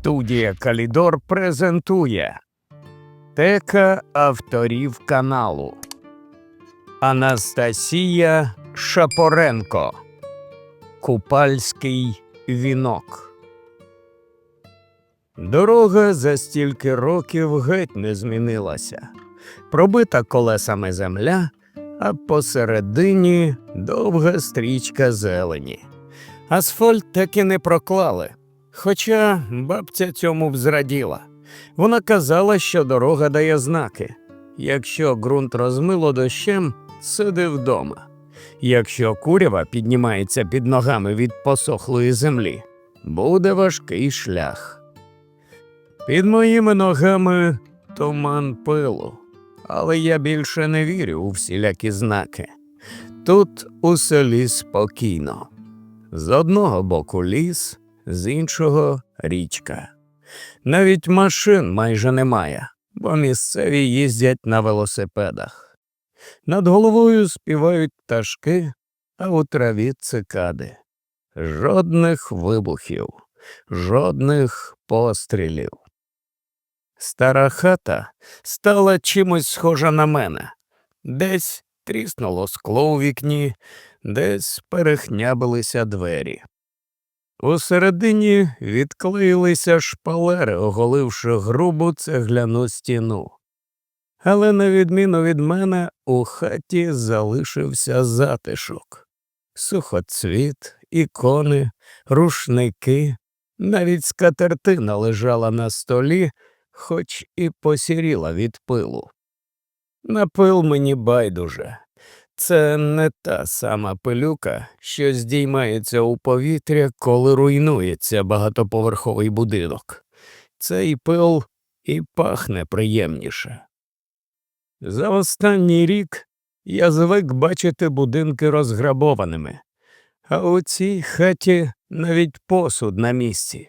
Студія Калідор презентує Тека авторів каналу Анастасія Шапоренко Купальський вінок. Дорога за стільки років геть не змінилася. Пробита колесами земля, а посередині довга стрічка зелені. Асфальт так і не проклали. Хоча бабця цьому б зраділа. Вона казала, що дорога дає знаки. Якщо ґрунт розмило дощем, сиди вдома. Якщо курява піднімається під ногами від посохлої землі, буде важкий шлях. Під моїми ногами туман пилу, але я більше не вірю у всілякі знаки. Тут у селі спокійно. З одного боку ліс, з іншого річка. Навіть машин майже немає, бо місцеві їздять на велосипедах. Над головою співають пташки, а у траві цикади. Жодних вибухів, жодних пострілів. Стара хата стала чимось схожа на мене. Десь тріснуло скло у вікні, десь перехнябилися двері. Усередині відклеїлися шпалери, оголивши грубу цегляну стіну. Але, на відміну від мене, у хаті залишився затишок. Сухоцвіт, ікони, рушники, навіть скатертина лежала на столі, хоч і посіріла від пилу. На пил мені байдуже. Це не та сама пилюка, що здіймається у повітря, коли руйнується багатоповерховий будинок. Цей пил і пахне приємніше. За останній рік я звик бачити будинки розграбованими, а у цій хаті навіть посуд на місці.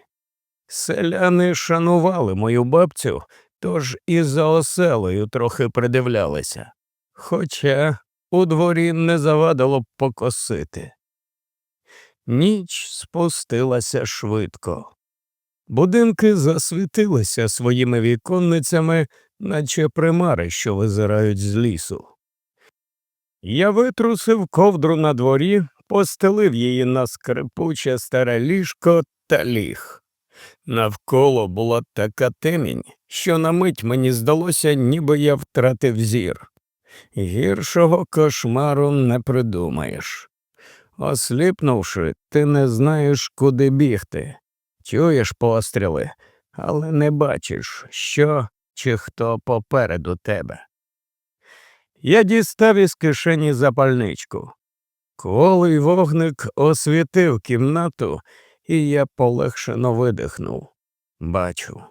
Селяни шанували мою бабцю, тож і за оселею трохи придивлялися. Хоча у дворі не завадило б покосити. Ніч спустилася швидко. Будинки засвітилися своїми віконницями, наче примари, що визирають з лісу. Я витрусив ковдру на дворі, постелив її на скрипуче старе ліжко та ліг. Навколо була така темінь, що на мить мені здалося, ніби я втратив зір. Гіршого кошмару не придумаєш. Осліпнувши, ти не знаєш, куди бігти. Чуєш постріли, але не бачиш, що чи хто попереду тебе. Я дістав із кишені запальничку. Колий вогник освітив кімнату, і я полегшено видихнув. Бачу.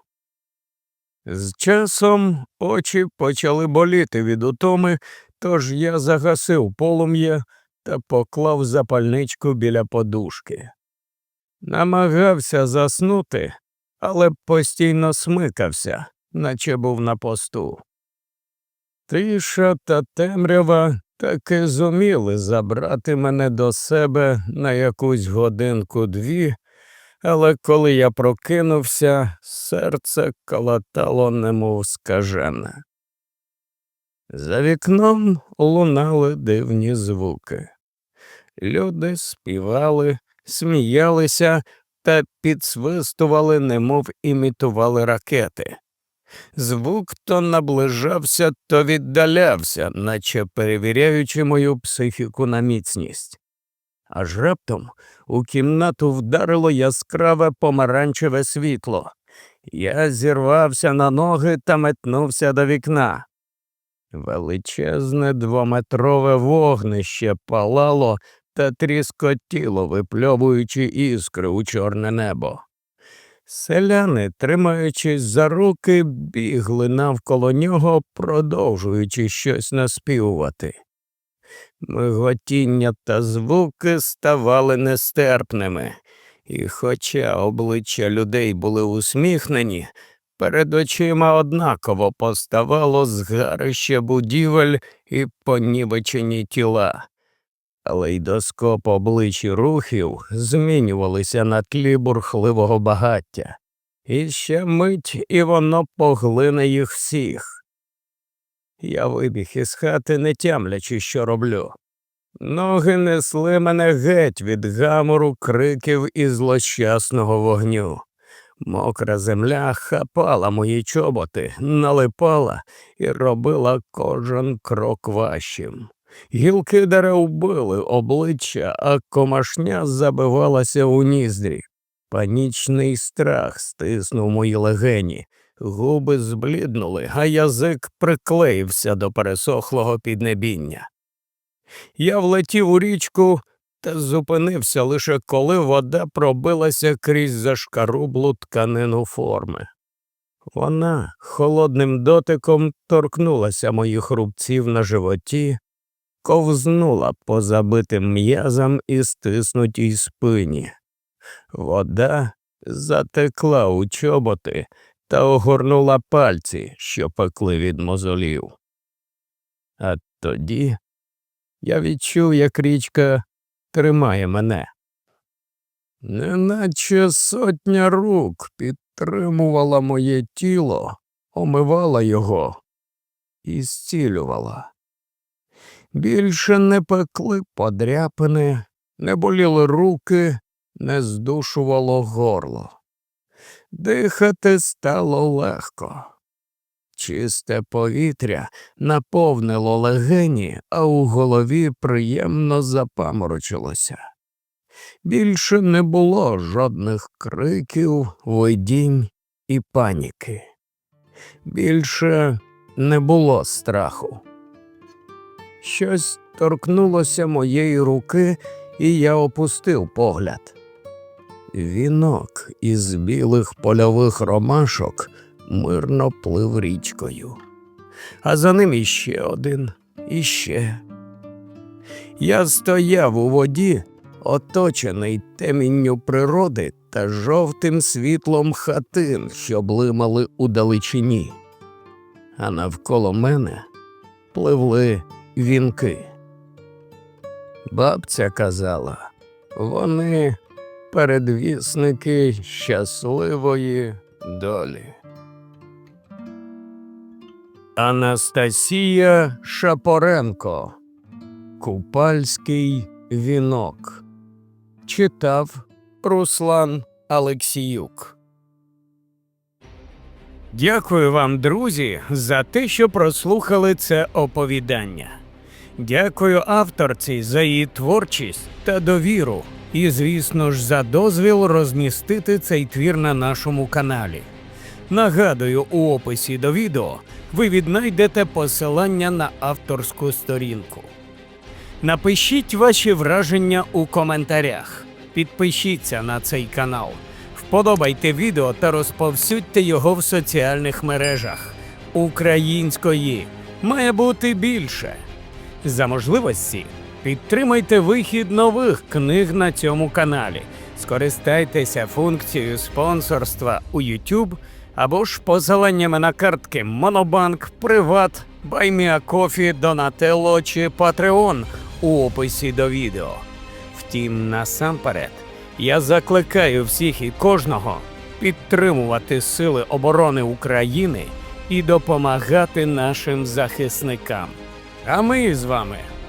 З часом очі почали боліти від утоми, тож я загасив полум'я та поклав запальничку біля подушки. Намагався заснути, але постійно смикався, наче був на посту. Тиша та темрява таки зуміли забрати мене до себе на якусь годинку дві, але коли я прокинувся, серце колотало немов скажене. За вікном лунали дивні звуки. Люди співали, сміялися та підсвистували, немов імітували ракети. Звук то наближався, то віддалявся, наче перевіряючи мою психіку на міцність. Аж раптом у кімнату вдарило яскраве помаранчеве світло. Я зірвався на ноги та метнувся до вікна. Величезне двометрове вогнище палало та тріскотіло, випльовуючи іскри у чорне небо. Селяни, тримаючись за руки, бігли навколо нього, продовжуючи щось наспівувати. Миготіння та звуки ставали нестерпними, і, хоча обличчя людей були усміхнені, перед очима однаково поставало згарище будівель і понівечені тіла. Лейдоскоп облич і рухів змінювалися на тлі бурхливого багаття. І ще мить, і воно поглине їх всіх. Я вибіг із хати, не тямлячи, що роблю. Ноги несли мене геть від гамору, криків і злощасного вогню. Мокра земля хапала мої чоботи, налипала і робила кожен крок важчим. Гілки дерев били обличчя, а комашня забивалася у ніздрі. Панічний страх стиснув мої легені, губи збліднули, а язик приклеївся до пересохлого піднебіння. Я влетів у річку та зупинився лише коли вода пробилася крізь зашкарублу тканину форми. Вона холодним дотиком торкнулася моїх рубців на животі, ковзнула по забитим м'язам і стиснутій спині. Вода затекла у чоботи та огорнула пальці, що пекли від мозолів. А тоді я відчув, як річка тримає мене. Неначе сотня рук підтримувала моє тіло, омивала його і зцілювала. Більше не пекли подряпини, не боліли руки, не здушувало горло. Дихати стало легко. Чисте повітря наповнило легені, а у голові приємно запаморочилося. Більше не було жодних криків, видінь і паніки. Більше не було страху. Щось торкнулося моєї руки, і я опустив погляд. Вінок із білих польових ромашок мирно плив річкою, а за ним іще один, іще. Я стояв у воді, оточений темінню природи та жовтим світлом хатин, що блимали у далечині, а навколо мене пливли вінки. Бабця казала, вони передвісники щасливої долі. Анастасія Шапоренко Купальський вінок читав Руслан Алексіюк. Дякую вам, друзі, за те, що прослухали це оповідання. Дякую авторці за її творчість та довіру. І, звісно ж, за дозвіл розмістити цей твір на нашому каналі. Нагадую, у описі до відео ви віднайдете посилання на авторську сторінку. Напишіть ваші враження у коментарях. Підпишіться на цей канал, вподобайте відео та розповсюдьте його в соціальних мережах. Української має бути більше. За можливості підтримайте вихід нових книг на цьому каналі. Скористайтеся функцією спонсорства у YouTube або ж посиланнями на картки Монобанк, Приват, Байміакофі, Донателло чи Patreon у описі до відео. Втім, насамперед, я закликаю всіх і кожного підтримувати Сили оборони України і допомагати нашим захисникам. А ми з вами